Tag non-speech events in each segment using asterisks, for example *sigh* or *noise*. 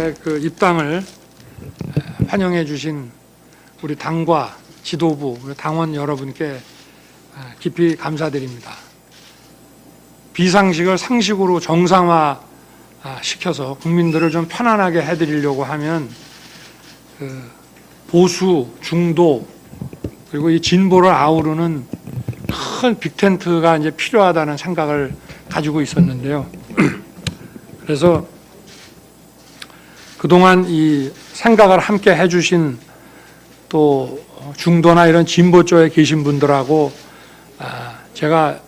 제그 입당을 환영해 주신 우리 당과 지도부, 당원 여러분께 깊이 감사드립니다. 비상식을 상식으로 정상화 시켜서 국민들을 좀 편안하게 해드리려고 하면 그 보수, 중도 그리고 이 진보를 아우르는 큰 빅텐트가 이제 필요하다는 생각을 가지고 있었는데요. *clears throat* 그래서 그동안 이 생각을 함께 해주신 또 중도나 이런 진보 쪽에 계신 분들하고 아, 제가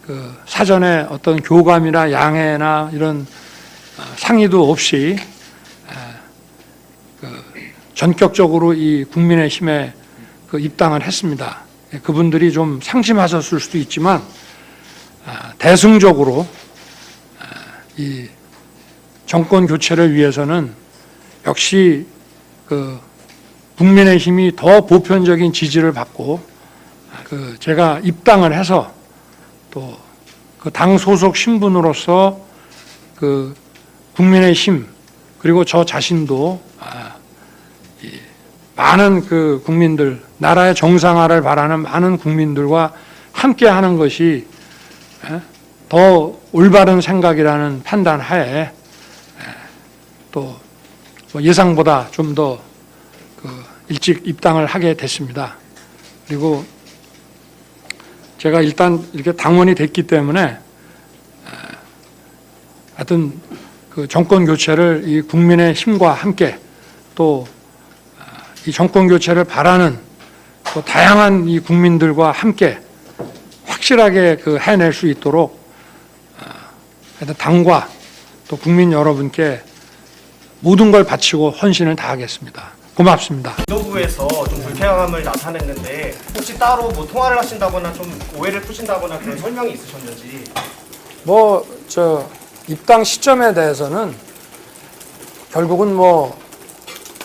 그 사전에 어떤 교감이나 양해나 이런 어, 상의도 없이 아, 그 전격적으로 이 국민의힘에 그 입당을 했습니다. 예, 그분들이 좀 상심하셨을 수도 있지만 아, 대승적으로 아, 이 정권 교체를 위해서는 역시 그 국민의힘이 더 보편적인 지지를 받고 그 제가 입당을 해서 또 그 당 소속 신분으로서 그 국민의힘 그리고 저 자신도 아, 이 많은 그 국민들 나라의 정상화를 바라는 많은 국민들과 함께 하는 것이 예, 더 올바른 생각이라는 판단 하에 예, 또뭐 예상보다 좀더그 일찍 입당을 하게 됐습니다. 그리고 제가 일단 이렇게 당원이 됐기 때문에 하여튼 그 정권 교체를 이 국민의 힘과 함께 또 이 정권 교체를 바라는 또 다양한 이 국민들과 함께 확실하게 그 해낼 수 있도록 하여튼 당과 또 국민 여러분께 모든 걸 바치고 헌신을 다하겠습니다. 고맙습니다. 지도부에서 좀 불쾌함을 나타냈는데 혹시 따로 뭐 통화를 하신다거나 좀 오해를 푸신다거나 그런 설명이 있으셨는지 뭐 저 입당 시점에 대해서는 결국은 뭐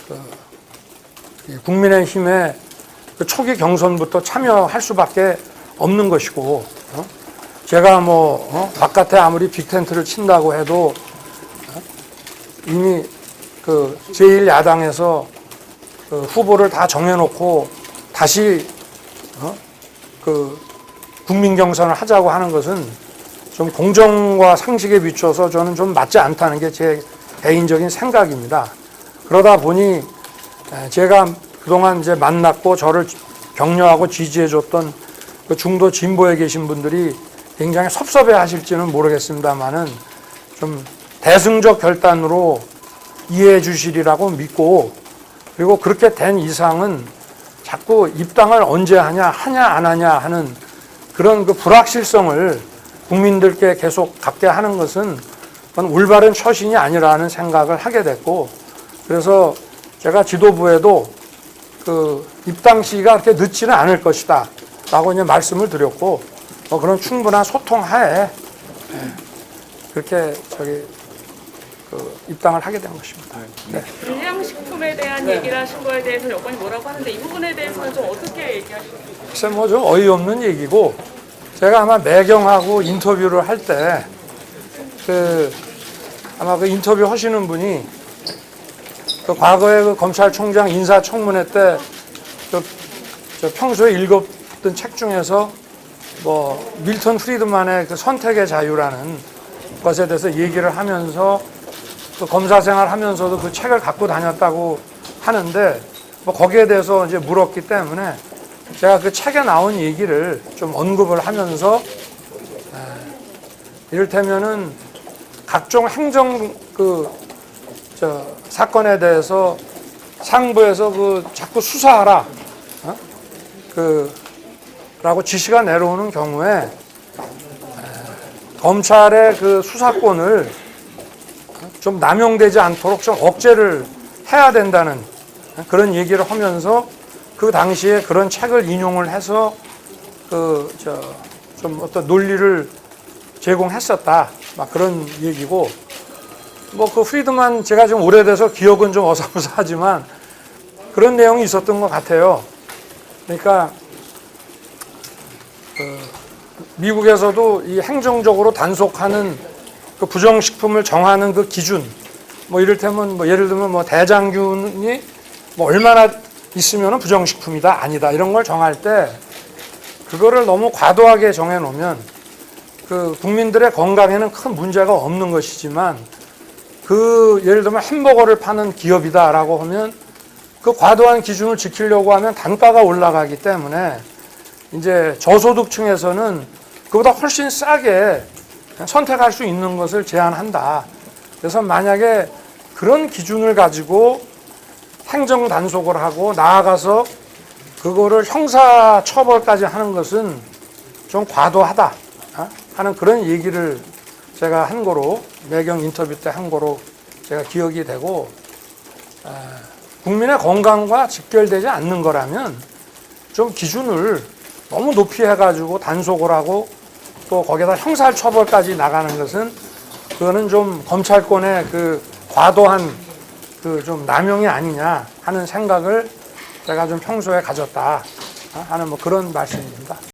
그, 이 국민의힘의 그 초기 경선부터 참여할 수밖에 없는 것이고 어? 제가 뭐 어? 바깥에 아무리 빅텐트를 친다고 해도 어? 이미 그 제1야당에서 그 후보를 다 정해놓고 다시 어? 그 국민 경선을 하자고 하는 것은 좀 공정과 상식에 비춰서 저는 좀 맞지 않다는 게 제 개인적인 생각입니다. 그러다 보니 에, 제가 그동안 이제 만났고 저를 격려하고 지지해줬던 그 중도 진보에 계신 분들이 굉장히 섭섭해 하실지는 모르겠습니다만은 좀 대승적 결단으로 이해해 주시리라고 믿고 그리고 그렇게 된 이상은 자꾸 입당을 언제 하냐 하냐 안 하냐 하는 그런 그 불확실성을 국민들께 계속 갖게 하는 것은 올바른 처신이 아니라는 생각을 하게 됐고 그래서 제가 지도부에도 그 입당 시기가 그렇게 늦지는 않을 것이다 라고 이제 말씀을 드렸고 뭐 그런 충분한 소통 하에 예, 그렇게 저기 그 입당을 하게 된 것입니다. 네. 불량식품에 대한 얘기를 하신 거에 대해서 여건이 뭐라고 하는데 이 부분에 대해서는 좀 어떻게 얘기하시나요? 글쎄 뭐좀 어이없는 얘기고 제가 아마 매경하고 인터뷰를 할 때 그 아마 그 인터뷰 하시는 분이 그 과거에 그 검찰총장 인사청문회 때 그 저 평소에 읽었던 책 중에서 뭐 밀턴 프리드만의 그 선택의 자유라는 것에 대해서 얘기를 하면서 그 검사 생활 하면서도 그 책을 갖고 다녔다고 하는데 뭐 거기에 대해서 이제 물었기 때문에 제가 그 책에 나온 얘기를 좀 언급을 하면서 에, 이를테면은 각종 행정 그 저 사건에 대해서 상부에서 그 자꾸 수사하라 어? 그 라고 지시가 내려오는 경우에 에, 검찰의 그 수사권을 좀 남용되지 않도록 좀 억제를 해야 된다는 그런 얘기를 하면서 그 당시에 그런 책을 인용을 해서 그 저 좀 어떤 논리를 제공했었다 막 그런 얘기고 뭐 그 프리드만 제가 좀 오래돼서 기억은 좀 어사무사하지만 그런 내용이 있었던 것 같아요. 그러니까 그 미국에서도 이 행정적으로 단속하는 그 부정식품을 정하는 그 기준 뭐 이를테면 뭐 예를 들면 뭐 대장균이 뭐 얼마나 있으면 부정식품이다 아니다 이런 걸 정할 때 그거를 너무 과도하게 정해 놓으면 그 국민들의 건강에는 큰 문제가 없는 것이지만 그 예를 들면 햄버거를 파는 기업이다라고 하면 그 과도한 기준을 지키려고 하면 단가가 올라가기 때문에 이제 저소득층에서는 그보다 훨씬 싸게 선택할 수 있는 것을 제한한다. 그래서 만약에 그런 기준을 가지고 행정 단속을 하고 나아가서 그거를 형사 처벌까지 하는 것은 좀 과도하다 어? 하는 그런 얘기를 제가 한 거로 매경 인터뷰 때 한 거로 제가 기억이 되고 에, 국민의 건강과 직결되지 않는 거라면 좀 기준을 너무 높이 해가지고 단속을 하고 또 거기에다 형사 처벌까지 나가는 것은 그거는 좀 검찰권의 그 과도한 그 좀 남용이 아니냐 하는 생각을 제가 좀 평소에 가졌다 하는 뭐 그런 말씀입니다.